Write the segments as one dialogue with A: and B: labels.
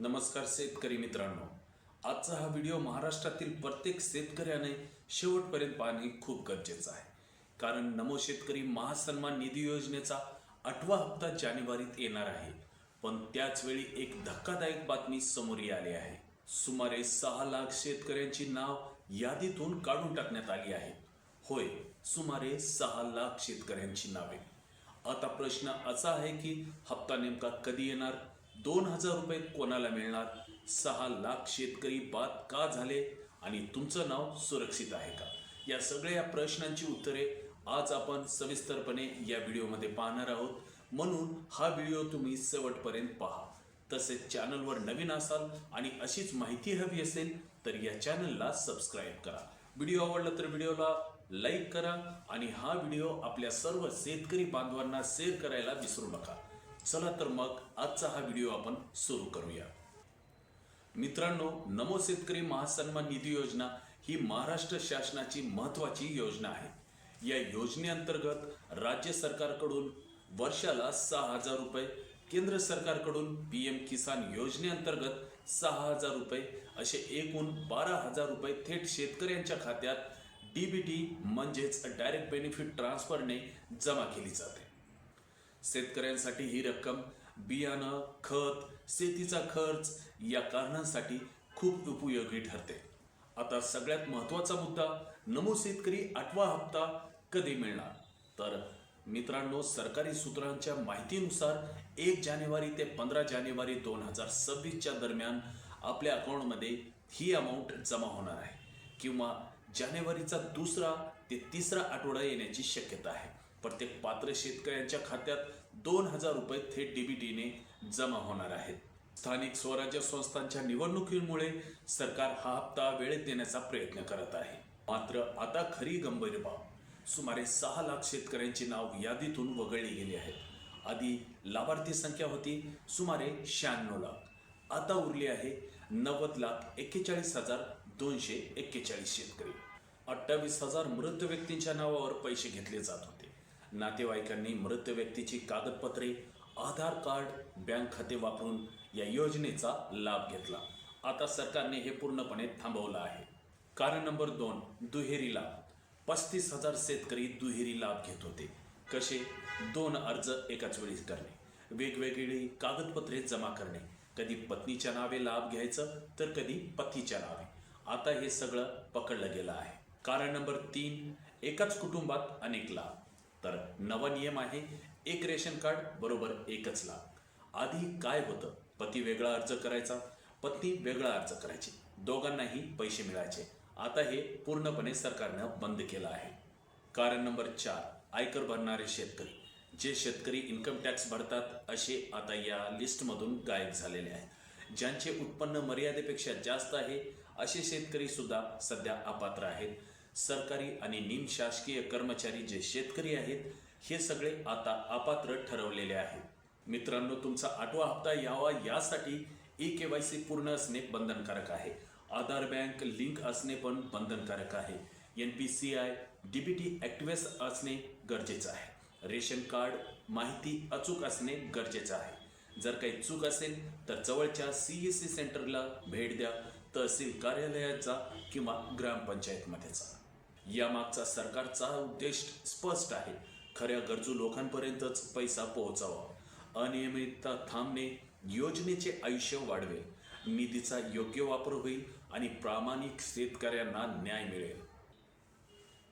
A: नमस्कार शेतकरी मित्रांनो. आजचा हा व्हिडिओ महाराष्ट्रातील प्रत्येक शेतकऱ्याने शेवटपर्यंत पाहणे खूप गरजेचं आहे. कारण नमो शेतकरी महासन्मान निधी योजनेचा आठवा हप्ता जानेवारीत येणार आहे. पण त्याच वेळी एक धक्कादायक बातमी समोर आली आहे. सुमारे सहा लाख शेतकऱ्यांची नाव यादीतून काढून टाकण्यात आली आहे. होय सुमारे सहा लाख शेतकऱ्यांची नावे. आता प्रश्न असा आहे की हप्ता नेमका कधी येणार? दोन हजार रुपये कोणाला मिळणार? सहा लाख शेतकरी बाद का झाले? आणि तुमचं नाव सुरक्षित आहे का? या सगळ्या प्रश्नांची उत्तरे आज आपण सविस्तरपणे या व्हिडिओमध्ये पाहणार आहोत. म्हणून हा व्हिडिओ तुम्ही शेवटपर्यंत पहा. तसेच चॅनलवर नवीन असाल आणि अशीच माहिती हवी असेल तर या चॅनलला सबस्क्राईब करा. व्हिडिओ आवडला तर व्हिडिओला लाईक करा आणि हा व्हिडिओ आपल्या सर्व शेतकरी बांधवांना शेअर करायला विसरू नका. चला तर मग आजचा हा व्हिडिओ आपण सुरू करूया. मित्रांनो नमो शेतकरी महासन्मान निधी योजना ही महाराष्ट्र शासनाची महत्वाची योजना आहे. या योजनेअंतर्गत राज्य सरकारकडून वर्षाला सहा हजार रुपये केंद्र सरकारकडून पी एम किसान योजनेअंतर्गत सहा हजार रुपये असे एकूण बारा हजार रुपये थेट शेतकऱ्यांच्या खात्यात डीबीटी म्हणजेच डायरेक्ट बेनिफिट ट्रान्सफरने जमा केली जाते. शेतकऱ्यांसाठी ही रक्कम बियाणं खत शेतीचा खर्च या कारणांसाठी खूप उपयोगी ठरते. आता सगळ्यात महत्त्वाचा मुद्दा नमो शेतकरी आठवा हप्ता कधी मिळणार? तर मित्रांनो सरकारी सूत्रांच्या माहितीनुसार एक जानेवारी ते पंधरा जानेवारी दोन हजार सव्वीसच्या दरम्यान आपल्या अकाउंटमध्ये ही अमाऊंट जमा होणार आहे किंवा जानेवारीचा दुसरा ते तिसरा आठवडा येण्याची शक्यता आहे. प्रत्येक पात्र शेतकऱ्यांच्या खात्यात दोन हजार रुपये थेट डीबीटीने जमा होणार आहेत. स्थानिक स्वराज्य संस्थांच्या निवडणुकीमुळे सरकार हा हप्ता वेळेत देण्याचा प्रयत्न करत आहे. मात्र आता खरी गंभीर बाब सुमारे सहा लाख शेतकऱ्यांची नाव यादीतून वगळली गेली आहेत. आधी लाभार्थी संख्या होती सुमारे शहाण्णव लाख. आता उरली आहे नव्वद लाख एक्केचाळीस हजार दोनशे एक्केचाळीस शेतकरी. अठ्ठावीस हजार मृत व्यक्तींच्या नावावर पैसे घेतले जात होते. नातेवाईकांनी मृत व्यक्तीची कागदपत्रे आधार कार्ड बँक खाते वापरून या योजनेचा लाभ घेतला. आता सरकारने हे पूर्णपणे थांबवलं आहे. कारण नंबर दोन दुहेरी लाभ. पस्तीस हजार शेतकरी दुहेरी लाभ घेत होते. कसे? दोन अर्ज एकाच वेळी करणे. वेगवेगळी कागदपत्रे जमा करणे. कधी पत्नीच्या नावे लाभ घ्यायचं तर कधी पतीच्या नावे. आता हे सगळं पकडलं गेलं आहे. कारण नंबर तीन एकाच कुटुंबात अनेक लाभ. तर नवा नियम आहे एक रेशन कार्ड बरोबर एकच लाख. आधी काय होतं? पती वेगळा अर्ज करायचा पत्नी वेगळा अर्ज करायची. दोघांनाही पैसे मिळायचे. आता हे पूर्णपणे सरकारनं बंद केलं आहे. कारण नंबर चार आयकर भरणारे शेतकरी. जे शेतकरी इन्कम टॅक्स भरतात असे आता या लिस्टमधून गायब झालेले आहेत. ज्यांचे उत्पन्न मर्यादेपेक्षा जास्त आहे असे शेतकरी सुद्धा सध्या अपात्र आहेत. सरकारी आणि निमशासकीय कर्मचारी जे शेतकरी आहेत हे सगळे आता अपात्र ठरवलेले आहेत. मित्रांनो तुमचा आठवा हप्ता यावा यासाठी ई के वाय सी पूर्ण असणे बंधनकारक आहे. आधार बँक लिंक असणे पण बंधनकारक आहे. N P C I D B T activates असणे गरजेचं आहे. रेशन कार्ड माहिती अचूक असणे गरजेचं आहे. जर काही चूक असेल तर जवळच्या सी ई सी सेंटरला भेट द्या. तहसील कार्यालयात जा किंवा ग्रामपंचायतमध्ये जा यामागचा सरकारचा उद्देश स्पष्ट आहे. खऱ्या गरजू लोकांपर्यंतच पैसा पोहोचावा. अनियमितता थांबणे योजनेचे आयुष्य वाढवेल निधीचा योग्य वापर होईल आणि प्रामाणिक शेतकऱ्यांना न्याय मिळेल.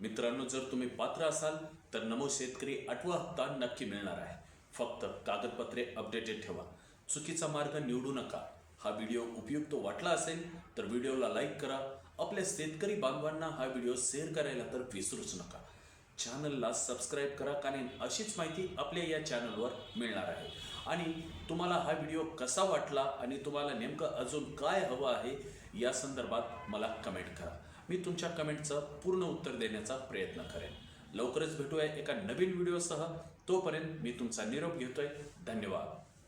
A: मित्रांनो जर तुम्ही पात्र असाल तर नमो शेतकरी आठवा हप्ता नक्की मिळणार आहे. फक्त कागदपत्रे अपडेटेड ठेवा. चुकीचा मार्ग निवडू नका. हा व्हिडिओ उपयुक्त वाटला असेल तर व्हिडिओला लाईक करा आपल्या शेतकरी बांधवांना हा व्हिडिओ शेअर करायला तर विसरूच नका. चॅनलला सबस्क्राईब करा कारण अशीच माहिती आपल्या या चॅनलवर मिळणार आहे. आणि तुम्हाला हा व्हिडिओ कसा वाटला आणि तुम्हाला नेमकं अजून काय हवं आहे या संदर्भात मला कमेंट करा. मी तुमच्या कमेंटचं पूर्ण उत्तर देण्याचा प्रयत्न करेन. लवकरच भेटूया एका नवीन व्हिडिओसह. तोपर्यंत मी तुमचा निरोप घेतोय. धन्यवाद.